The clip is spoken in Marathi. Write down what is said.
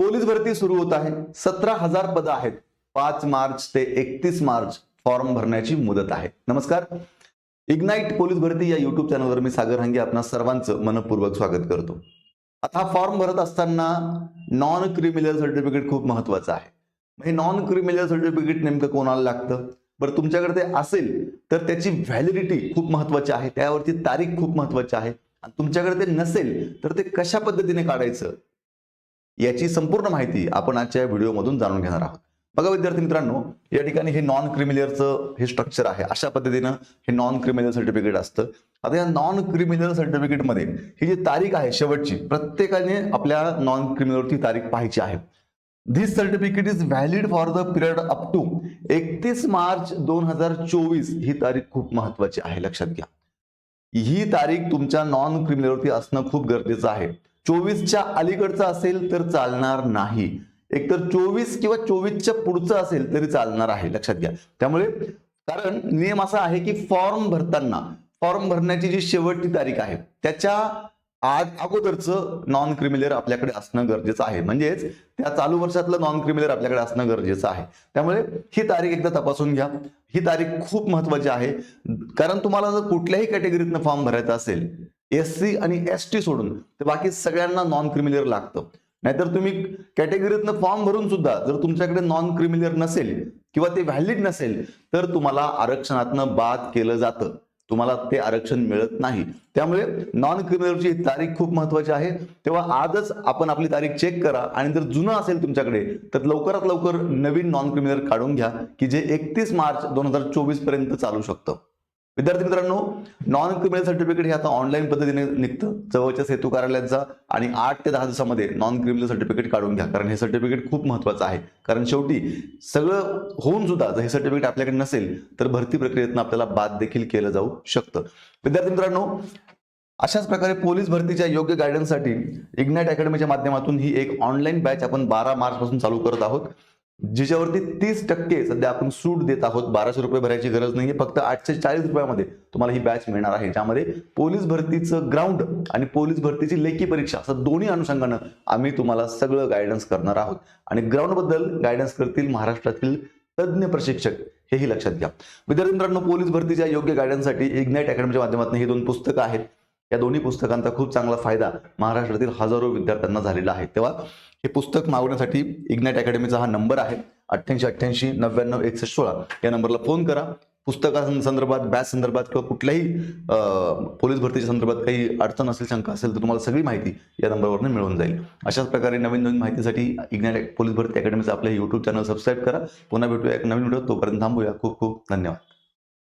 पोलीस भरती सुरू होत आहे. सतरा हजार पदं आहेत. पाच मार्च ते एकतीस मार्च फॉर्म भरण्याची मुदत आहे. नमस्कार. इग्नाईट पोलीस भरती या युट्यूब चॅनलवर मी सागर हंगे आपणा सर्वांचं मनपूर्वक स्वागत करतो. आता हा फॉर्म भरत असताना नॉन क्रिमिनल सर्टिफिकेट खूप महत्वाचं आहे. हे नॉन क्रिमिनल सर्टिफिकेट नेमकं कोणाला लागतं? बरं तुमच्याकडे ते असेल तर त्याची व्हॅलिडिटी खूप महत्वाची आहे. त्यावरची तारीख खूप महत्वाची आहे. आणि तुमच्याकडे ते नसेल तर ते कशा पद्धतीने काढायचं? याची संपूर्ण माहिती आपण आजच्या व्हिडिओमधून जाणून घेणार आहोत. बघा विद्यार्थी मित्रांनो या ठिकाणी हे नॉन क्रिमिलियरचं हे स्ट्रक्चर आहे. अशा पद्धतीनं हे नॉन क्रिमिनल सर्टिफिकेट असतं. आता या नॉन क्रिमिनल सर्टिफिकेटमध्ये ही जी तारीख आहे शेवटची प्रत्येकाने आपल्या नॉन क्रिमिनलची तारीख पाहायची आहे. This certificate is valid for the period up to एकतीस मार्च दोन हजार चोवीस ही तारीख खूप महत्वाची आहे लक्षात घ्या. ही तारीख तुमच्या नॉन क्रिमिनलवरती असणं खूप गरजेचं आहे. चोवीसच्या अलीकडचं असेल तर चालणार नाही. एकतर चोवीस किंवा चोवीसच्या पुढचं असेल तरी चालणार आहे. लक्षात घ्या. त्यामुळे कारण नियम असा आहे की फॉर्म भरताना फॉर्म भरण्याची जी शेवटची तारीख आहे त्याच्या आज अगोदरचं नॉन क्रिमिलर आपल्याकडे असणं गरजेचं आहे. म्हणजेच त्या चालू वर्षातलं नॉन क्रिमिलर आपल्याकडे असणं गरजेचं आहे. त्यामुळे ही तारीख एकदा तपासून घ्या. ही तारीख खूप महत्वाची आहे. कारण तुम्हाला जर कुठल्याही कॅटेगरीतनं फॉर्म भरायचा असेल एस सी आणि एस टी सोडून तर बाकी सगळ्यांना नॉन क्रिमिलियर लागतं. नाहीतर तुम्ही कॅटेगरीतनं फॉर्म भरून सुद्धा जर तुमच्याकडे नॉन क्रिमिलियर नसेल किंवा ते व्हॅलिड नसेल तर तुम्हाला आरक्षणातनं बाद केलं जातं. तुम्हाला ते आरक्षण मिळत नाही. त्यामुळे नॉन क्रिमिनलची तारीख खूप महत्वाची आहे. तेव्हा आजच आपण आपली तारीख चेक करा आणि जर जुनं असेल तुमच्याकडे तर लवकरात लवकर नवीन नॉन क्रिमिनल काढून घ्या की जे एकतीस मार्च दोन हजार चोवीसपर्यंत चालू शकतं. विद्यार्थी मित्रांनो नॉन क्रिमिनल सर्टिफिकेट हे आता ऑनलाईन पद्धतीने निघतं. जवळच्या सेतू कार्यालयात जा आणि आठ ते दहा दिवसामध्ये नॉन क्रिमिनल सर्टिफिकेट काढून घ्या. कारण हे सर्टिफिकेट खूप महत्वाचं आहे. कारण शेवटी सगळं होऊन सुद्धा जर हे सर्टिफिकेट आपल्याकडे नसेल तर भरती प्रक्रियेतनं आपल्याला बाद देखील केलं जाऊ शकतं. विद्यार्थी मित्रांनो अशाच प्रकारे पोलीस भरतीच्या योग्य गायडन्ससाठी इग्नाइट अकॅडमीच्या माध्यमातून ही एक ऑनलाईन बॅच आपण बारा मार्च पासून चालू करत आहोत. ज्याच्यावरती तीस टक्के सध्या आपण सूट देत आहोत बाराशे रुपये भरायची गरज नाहीये फक्त आठशे चाळीस रुपयामध्ये तुम्हाला ही बॅच मिळणार आहे. ज्यामध्ये पोलीस भरतीचं ग्राउंड आणि पोलीस भरतीची लेखी परीक्षा असं दोन्ही अनुषंगानं आम्ही तुम्हाला सगळं गायडन्स करणार आहोत. आणि ग्राउंडबद्दल गायडन्स करतील महाराष्ट्रातील तज्ज्ञ प्रशिक्षक हेही लक्षात घ्या. विद्यार्थी मित्रांनो पोलीस भरतीच्या योग्य गायडन्ससाठी इग्नाईट अकॅडमीच्या माध्यमातून ही दोन पुस्तकं आहेत. या दोन्ही पुस्तकांचा खूप चांगला फायदा महाराष्ट्रातील हजारो विद्यार्थ्यांना झालेला आहे. तेव्हा हे पुस्तक मागवण्यासाठी इग्नाइट अकॅडमीचा हा नंबर आहे. अठ्ठ्याऐंशी अठ्ठ्याऐंशी नव्याण्णव एकसष्ट सोळा या नंबरला फोन करा. पुस्तका संदर्भात बॅच संदर्भात किंवा कुठल्याही पोलीस भरतीच्या संदर्भात काही अडचण असेल शंका असेल तर तुम्हाला सगळी माहिती या नंबरवरून मिळून जाईल. अशाच प्रकारे नवीन नवीन माहितीसाठी इग्नाइट पोलीस भरती अकॅडमीचं आपल्या यूट्यूब चॅनल सबस्क्राईब करा. पुन्हा भेटूया एक नवीन व्हिडिओ तोपर्यंत थांबूया. खूप खूप धन्यवाद.